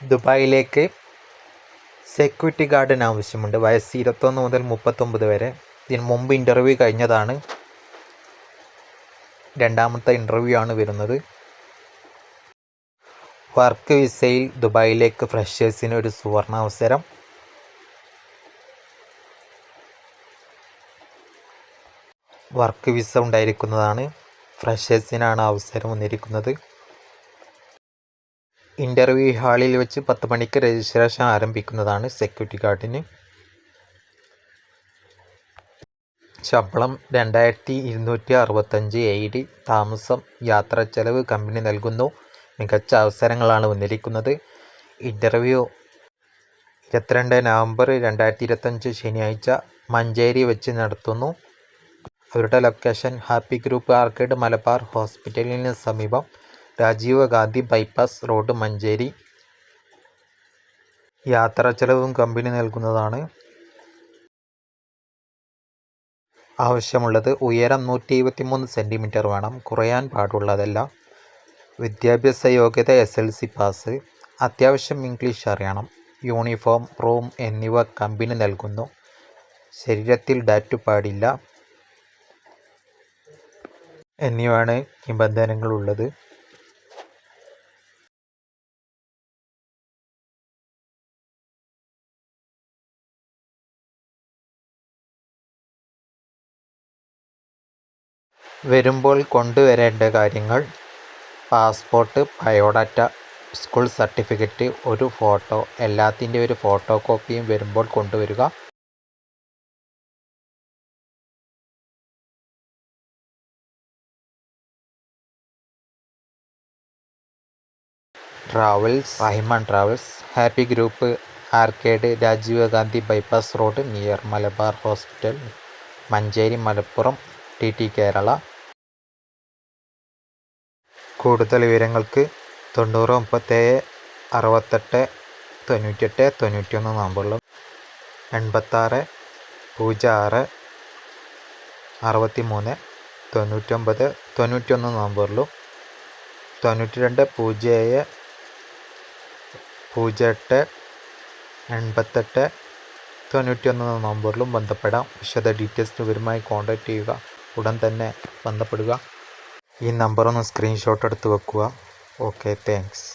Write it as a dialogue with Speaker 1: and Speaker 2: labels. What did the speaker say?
Speaker 1: ദുബായിലേക്ക് സെക്യൂരിറ്റി ഗാർഡിന് ആവശ്യമുണ്ട്. വയസ്സ് ഇരുപത്തൊന്ന് മുതൽ മുപ്പത്തൊമ്പത് വരെ. ഇതിന് മുമ്പ് ഇന്റർവ്യൂ കഴിഞ്ഞതാണ്. രണ്ടാമത്തെ ഇന്റർവ്യൂ ആണ് വരുന്നത്. വർക്ക് വിസയിൽ ദുബായിലേക്ക് ഫ്രഷേഴ്സിന് ഒരു സുവർണാവസരം വർക്ക് വിസ ഉണ്ടായിരിക്കുന്നതാണ്. ഫ്രഷേഴ്സിനാണ് അവസരം വന്നിരിക്കുന്നത്. ഇന്റർവ്യൂ ഹാളിൽ വെച്ച് പത്ത് മണിക്ക് രജിസ്ട്രേഷൻ ആരംഭിക്കുന്നതാണ് സെക്യൂരിറ്റി ഗാർഡിന്. ശമ്പളം രണ്ടായിരത്തി ഇരുന്നൂറ്റി അറുപത്തഞ്ച് എ ഡി താമസം യാത്രാ ചെലവ് കമ്പനി നൽകുന്നു. മികച്ച അവസരങ്ങളാണ് വന്നിരിക്കുന്നത്. ഇന്റർവ്യൂ ഇരുപത്തിരണ്ട് നവംബർ രണ്ടായിരത്തി ഇരുപത്തഞ്ച് ശനിയാഴ്ച മഞ്ചേരി വെച്ച് നടത്തുന്നു. അവരുടെ location happy group arcade Malabar ഹോസ്പിറ്റലിന് സമീപം. Rajiv Gandhi bypass road Manjeri. യാത്രാ ചെലവും കമ്പനി നൽകുന്നതാണ്. ആവശ്യമുള്ളത് ഉയരം നൂറ്റി ഇരുപത്തി മൂന്ന് സെന്റിമീറ്റർ വേണം. കുറയാൻ പാടുള്ളതല്ല. വിദ്യാഭ്യാസ യോഗ്യത എസ് എൽ സി പാസ്. അത്യാവശ്യം ഇംഗ്ലീഷ് അറിയണം. യൂണിഫോം റൂം എന്നിവ കമ്പനി നൽകുന്നു. ശരീരത്തിൽ ഡാറ്റു പാടില്ല. എന്നിവയാണ് നിബന്ധനകളുള്ളത്. വരുമ്പോൾ കൊണ്ടുവരേണ്ട കാര്യങ്ങൾ. പാസ്പോർട്ട് ബയോഡാറ്റ സ്കൂൾ സർട്ടിഫിക്കറ്റ് ഒരു ഫോട്ടോ എല്ലാത്തിന്റെ ഒരു ഫോട്ടോ കോപ്പിയും വരുമ്പോൾ കൊണ്ടുവരിക. Travels Rahiman travels happy group arcade Rajiv Gandhi bypass road near Malabar hospital Manjeri Malappuram T T Kerala. കൂടുതൽ വിവരങ്ങൾക്ക് തൊണ്ണൂറ് മുപ്പത്തേഴ് അറുപത്തെട്ട് തൊണ്ണൂറ്റെട്ട് തൊണ്ണൂറ്റിയൊന്ന് നമ്പറിലും എൺപത്താറ് പൂജ്യം ആറ് അറുപത്തി മൂന്ന് തൊണ്ണൂറ്റൊമ്പത് തൊണ്ണൂറ്റിയൊന്ന് നമ്പറിലും തൊണ്ണൂറ്റി രണ്ട് പൂജ്യം ഏഴ് പൂജ്യം എട്ട് എൺപത്തെട്ട് തൊണ്ണൂറ്റിയൊന്ന് നമ്പറിലും ബന്ധപ്പെടാം വിശദ ഡീറ്റെയിൽസ് വിവരമായി കോൺടാക്റ്റ് ചെയ്യുക. ഉടൻ തന്നെ ബന്ധപ്പെടുക. ഈ നമ്പറൊന്ന് സ്ക്രീൻഷോട്ട് എടുത്ത് വെക്കുക. Okay thanks